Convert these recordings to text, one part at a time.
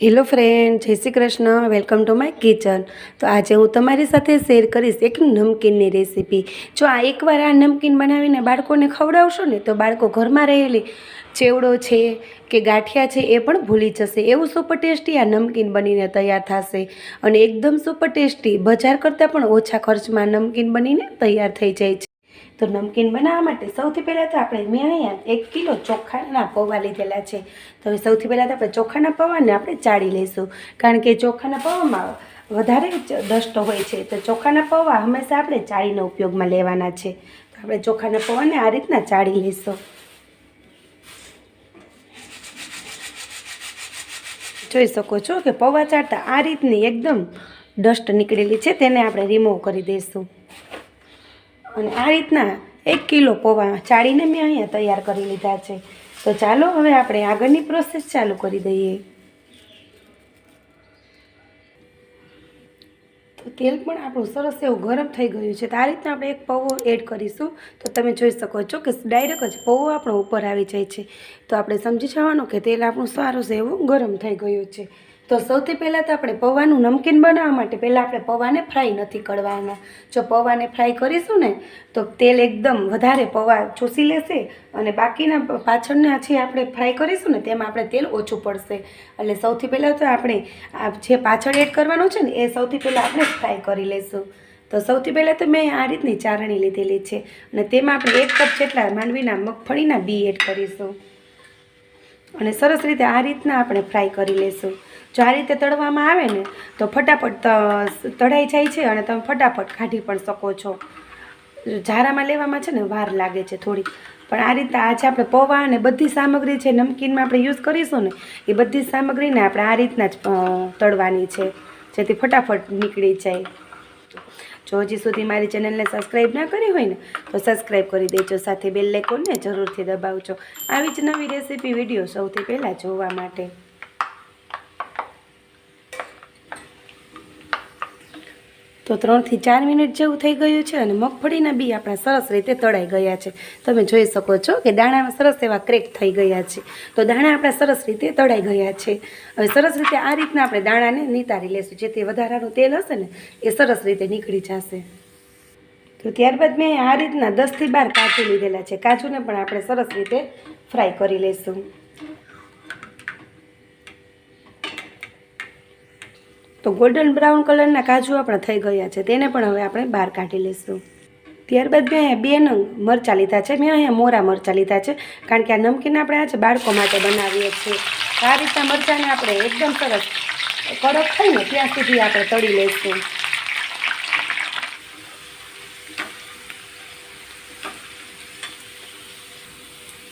Hello friend, Jai Shri Krishna, welcome to my kitchen. તો આજે હું તમારી સાથે શેર કરીશ એક નમકીનની રેસીપી. જો આ એકવાર આ નમકીન બનાવીને બાળકોને ખવડાવશો ને, તો બાળકો ઘરમાં રહેલી ચેવડો છે કે ગાંઠિયા છે એ પણ ભૂલી જશે. એવું સુપર ટેસ્ટી આ નમકીન બનીને તૈયાર થશે. અને એકદમ સુપર ટેસ્ટી બજાર કરતાં પણ ઓછા ખર્ચમાં નમકીન બનીને તૈયાર થઈ જાય છે. તો નમકીન બનાવવા માટે સૌથી પહેલાં તો આપણે મેં અહીંયા એક કિલો ચોખાના પૌવા લીધેલા છે. તો હવે સૌથી પહેલાં તો આપણે ચોખાના પૌવાને આપણે ચાળી લઈશું. કારણ કે ચોખાના પૌવામાં વધારે જ દસ્ટ હોય છે. તો ચોખાના પૌવા હંમેશા આપણે ચાળીનો ઉપયોગમાં લેવાના છે. તો આપણે ચોખાના પૌવાને આ રીતના ચાળી લઈશું. જોઈ શકો છો કે પૌવા ચાળતા આ રીતની એકદમ ડસ્ટ નીકળેલી છે. તેને આપણે રિમૂવ કરી દઈશું. અને આ રીતના એક કિલો પૌવા ચાળીને મેં અહીંયા તૈયાર કરી લીધા છે. તો ચાલો હવે આપણે આગળની પ્રોસેસ ચાલુ કરી દઈએ. તો તેલ પણ આપણું સરસ એવું ગરમ થઈ ગયું છે. તો આ રીતના આપણે એક પૌવો એડ કરીશું. તો તમે જોઈ શકો છો કે ડાયરેક્ટ જ પૌવો આપણો ઉપર આવી જાય છે. તો આપણે સમજી જવાનું કે તેલ આપણું સારું એવું ગરમ થઈ ગયું છે. તો સૌથી પહેલાં તો આપણે પૌવાનું નમકીન બનાવવા માટે પહેલાં આપણે પૌવાને ફ્રાય નથી કરવાના. જો પૌવાને ફ્રાય કરીશું ને, તો તેલ એકદમ વધારે પૌવા ચૂસી લેશે અને બાકીના પાછળના જે આપણે ફ્રાય કરીશું ને, તેમાં આપણે તેલ ઓછું પડશે. એટલે સૌથી પહેલાં તો આપણે આ જે પાછળ એડ કરવાનું છે ને, એ સૌથી પહેલાં આપણે ફ્રાય કરી લઈશું. તો સૌથી પહેલાં તો મેં આ રીતની ચારણી લીધેલી છે અને તેમાં આપણે એક કપ જેટલા માંડવીના મગફળીના બી એડ કરીશું. અને સરસ રીતે આ રીતના આપણે ફ્રાય કરી લઈશું જો આ રીતે તળવામાં આવે ને, તો ફટાફટ તળાઈ જાય છે અને તમે ફટાફટ કાઢી પણ શકો છો. ઝારામાં લેવામાં છે ને, વાર લાગે છે થોડી પણ આ રીતે આજે આપણે પૌવા અને બધી સામગ્રી છે, નમકીનમાં આપણે યુઝ કરીશું ને, એ બધી સામગ્રીને આપણે આ રીતના જ તળવાની છે. જેથી ફટાફટ નીકળી જાય. જો હજી સુધી મારી ચેનલને સબસ્ક્રાઈબ ના કરી હોય ને, તો સબસ્ક્રાઈબ કરી દેજો. સાથે બેલ આઇકોનને જરૂરથી દબાવજો. આવી જ નવી રેસીપી વીડિયો સૌથી પહેલાં જોવા માટે. તો ત્રણથી ચાર મિનિટ જેવું થઈ ગયું છે અને મગફળીના બી આપણા સરસ રીતે તળાઈ ગયા છે. તમે જોઈ શકો છો કે દાણા સરસ એવા ક્રેક થઈ ગયા છે. તો દાણા આપણા સરસ રીતે તળાઈ ગયા છે. હવે સરસ રીતે આ રીતના આપણે દાણાને નિતારી લેશું, જેથી વધારાનું તેલ હશે ને એ સરસ રીતે નીકળી જશે. તો ત્યારબાદ મેં આ રીતના દસથી બાર કાજુ લીધેલા છે. કાજુને પણ આપણે સરસ રીતે ફ્રાય કરી લઈશું તો ગોલ્ડન બ્રાઉન કલરના કાજુ આપણા થઈ ગયા છે, તેને પણ હવે આપણે બહાર કાઢી લઈશું. ત્યારબાદ મેં અહીંયા બે નંગ મરચાં લીધા છે, મેં અહીંયા મોરા મરચાં લીધા છે, કારણ કે આ નમકીન આપણે આજે બાળકો માટે બનાવીએ છીએ. આ રીતના મરચાંને આપણે એકદમ સરસ કડક થાય ને ત્યાં સુધી આપણે તળી લઈશું.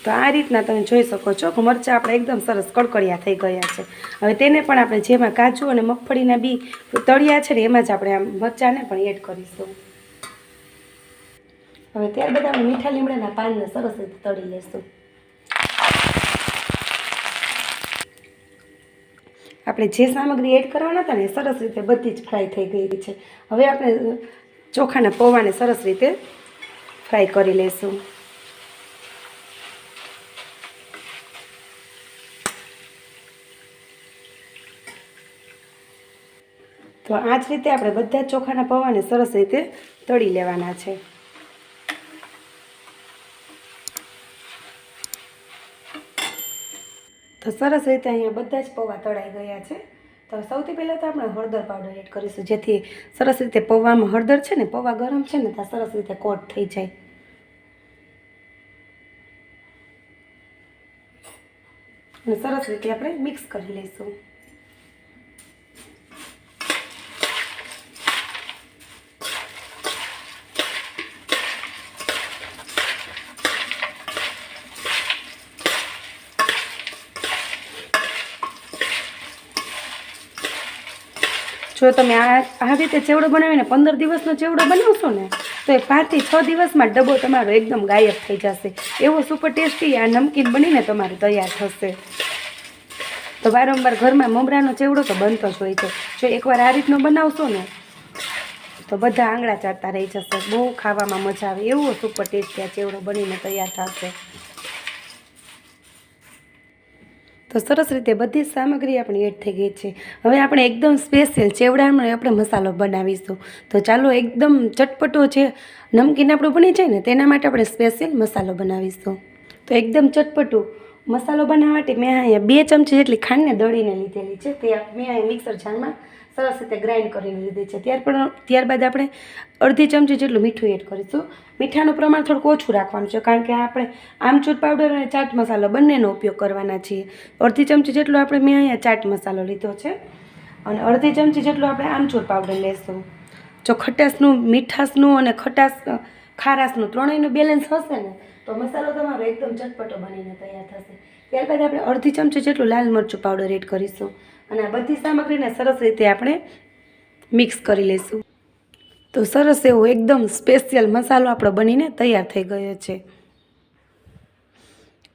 તો આ રીતના તમે જોઈ શકો છો કે મરચાં આપણે એકદમ સરસ કડકડિયા થઈ ગયા છે. હવે તેને પણ આપણે જેમાં કાજુ અને મગફળીના બી તળિયા છે ને એમાં જ આપણે આ મરચાંને પણ એડ કરીશું. હવે ત્યારબાદ આપણે મીઠા લીમડાના પાનને સરસ રીતે તળી લઈશું આપણે જે સામગ્રી એડ કરવાના હતા ને સરસ રીતે બધી જ ફ્રાય થઈ ગઈ છે. હવે આપણે ચોખાના પૌવાને સરસ રીતે ફ્રાય કરી લઈશું તો આ જ રીતે આપણે બધા ચોખાના પૌવાને સરસ રીતે તળી લેવાના છે. તો સરસ રીતે અહીંયા બધા જ પૌવા તળાઈ ગયા છે. તો સૌથી પહેલાં તો આપણે હળદર પાવડર એડ કરીશું, જેથી સરસ રીતે પૌવામાં હળદર છે ને, પૌવા ગરમ છે ને, ત્યાં સરસ રીતે કોટ થઈ જાય. અને સરસ રીતે આપણે મિક્સ કરી લઈશું. જો તમે આ આ રીતે ચેવડો બનાવીને પંદર દિવસનો ચેવડો બનાવશો ને, તો એ પાંચથી છ દિવસમાં ડબ્બો તમારો એકદમ ગાયબ થઈ જશે. એવો સુપર ટેસ્ટી આ નમકીન બનીને તમારે તૈયાર થશે. તો વારંવાર ઘરમાં મમરાનો ચેવડો તો બનતો જ હોય છે. જો એકવાર આ રીતનો બનાવશો ને, તો બધા આંગળા ચાટતા રહી જશે. બહુ ખાવામાં મજા આવે. એવો સુપર ટેસ્ટી આ ચેવડો બનીને તૈયાર થશે. તો સરસ રીતે બધી સામગ્રી આપણી એડ થઈ ગઈ છે. હવે આપણે એકદમ સ્પેશિયલ ચેવડામાં આપણે મસાલો બનાવીશું. તો ચાલો એકદમ ચટપટો છે નમકીન આપણું બની જાય ને, તેના માટે આપણે સ્પેશિયલ મસાલો બનાવીશું. તો એકદમ ચટપટું. મસાલો બનાવવા માટે મેં અહીંયા બે ચમચી જેટલી ખાંડને દળીને લીધેલી છે. તે મેં અહીંયા મિક્સર જારમાં સરસ રીતે ગ્રાઇન્ડ કરીને લીધી છે. ત્યાર પણ ત્યારબાદ આપણે અડધી ચમચી જેટલું મીઠું એડ કરીશું. મીઠાનું પ્રમાણ થોડુંક ઓછું રાખવાનું છે, કારણ કે આપણે આમચૂર પાવડર અને ચાટ મસાલો બંનેનો ઉપયોગ કરવાના છીએ. અડધી ચમચી જેટલો આપણે મેં અહીંયા ચાટ મસાલો લીધો છે. અને અડધી ચમચી જેટલો આપણે આમચૂર પાવડર લેશું. જો ખટાશનું, મીઠાશનું અને ખટાશ ખારાશનું ત્રણેયનું બેલેન્સ હશે ને તો મસાલો તમારો એકદમ ચટપટો બનીને તૈયાર થશે. ત્યારબાદ આપણે અડધી ચમચી જેટલું લાલ મરચું પાવડર એડ કરીશું અને આ બધી સામગ્રીને સરસ રીતે આપણે મિક્સ કરી લઈશું. તો સરસ એવો એકદમ સ્પેશિયલ મસાલો આપણો બનીને તૈયાર થઈ ગયો છે.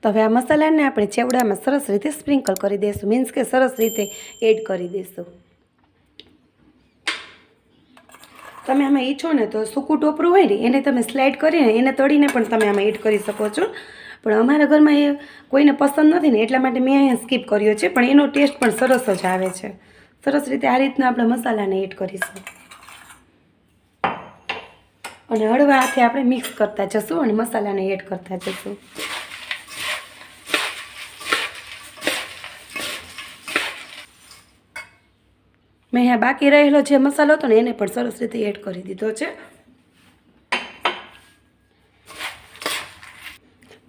તો હવે આ મસાલાને આપણે ચેવડામાં સરસ રીતે સ્પ્રિંકલ કરી દઈશું. મીન્સ કે સરસ રીતે એડ કરી દઈશું. તમે આમાં ઈચ્છો ને તો સૂકું ટોપરું હોય ને, એને તમે સ્લાઇડ કરીને એને તળીને પણ તમે આમાં એડ કરી શકો છો. પણ અમારા ઘરમાં એ કોઈને પસંદ નથી ને, એટલા માટે મેં અહીંયા સ્કીપ કર્યો છે, પણ એનો ટેસ્ટ પણ સરસ જ આવે છે. સરસ રીતે આ રીતના આપણે મસાલાને એડ કરીશું. અને હળવા હાથે આપણે મિક્સ કરતા જશું અને મસાલાને એડ કરતા જશું. મેં અહીંયા બાકી રહેલો જે મસાલો હતો ને એને પણ સરસ રીતે એડ કરી દીધો છે.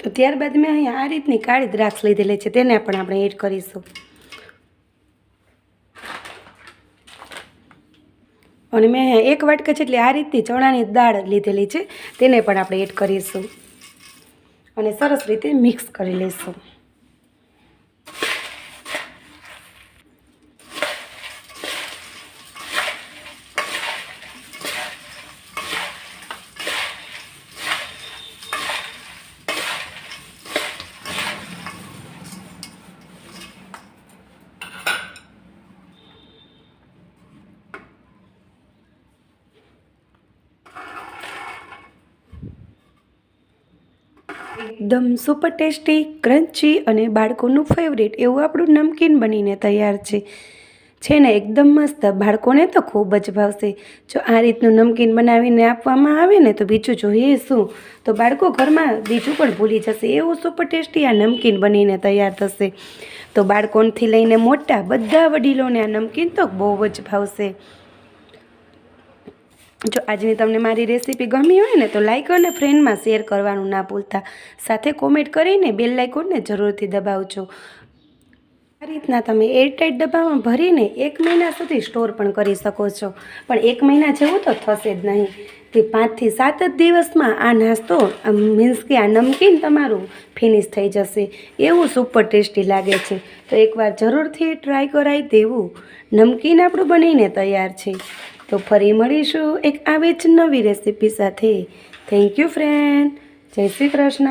તો ત્યારબાદ મેં અહીંયા આ રીતની કાળી દ્રાક્ષ લીધેલી છે, તેને પણ આપણે એડ કરીશું. અને મેં અહીંયા એક વાટકા જેટલી આ રીતની ચણાની દાળ લીધેલી છે, તેને પણ આપણે એડ કરીશું. અને સરસ રીતે મિક્સ કરી લઈશું. એકદમ સુપર ટેસ્ટી ક્રન્ચી અને બાળકોનું ફેવરેટ એવું આપણું નમકીન બનીને તૈયાર છે. છે ને, એકદમ મસ્ત. બાળકોને તો ખૂબ જ ભાવશે. જો આ રીતનું નમકીન બનાવીને આપવામાં આવે ને, તો બીજું જોઈએ શું? તો બાળકો ઘરમાં બીજું પણ ભૂલી જશે. એવું સુપર ટેસ્ટી આ નમકીન બનીને તૈયાર થશે. તો બાળકોથી લઈને મોટા બધા વડીલોને આ નમકીન તો બહુ જ ભાવશે. જો આજની તમને મારી રેસીપી ગમી હોય ને, તો લાઇક અને ફ્રેન્ડમાં શેર કરવાનું ના ભૂલતા. સાથે કોમેન્ટ કરીને બેલ લાઇકોનને જરૂરથી દબાવજો. આ રીતના તમે એરટાઇટ ડબ્બામાં ભરીને એક મહિના સુધી સ્ટોર પણ કરી શકો છો. પણ એક મહિના જેવું તો થશે જ નહીં. તે પાંચથી સાત જ દિવસમાં આ નાસ્તો મીન્સ કે આ નમકીન તમારું ફિનિશ થઈ જશે. એવું સુપર ટેસ્ટી લાગે છે. તો એકવાર જરૂરથી ટ્રાય કરાવી દેવું. નમકીન આપણું બનીને તૈયાર છે. તો ફરી મળીશું એક આવી જ નવી રેસીપી સાથે. થેન્ક યુ ફ્રેન્ડ જય શ્રી કૃષ્ણ.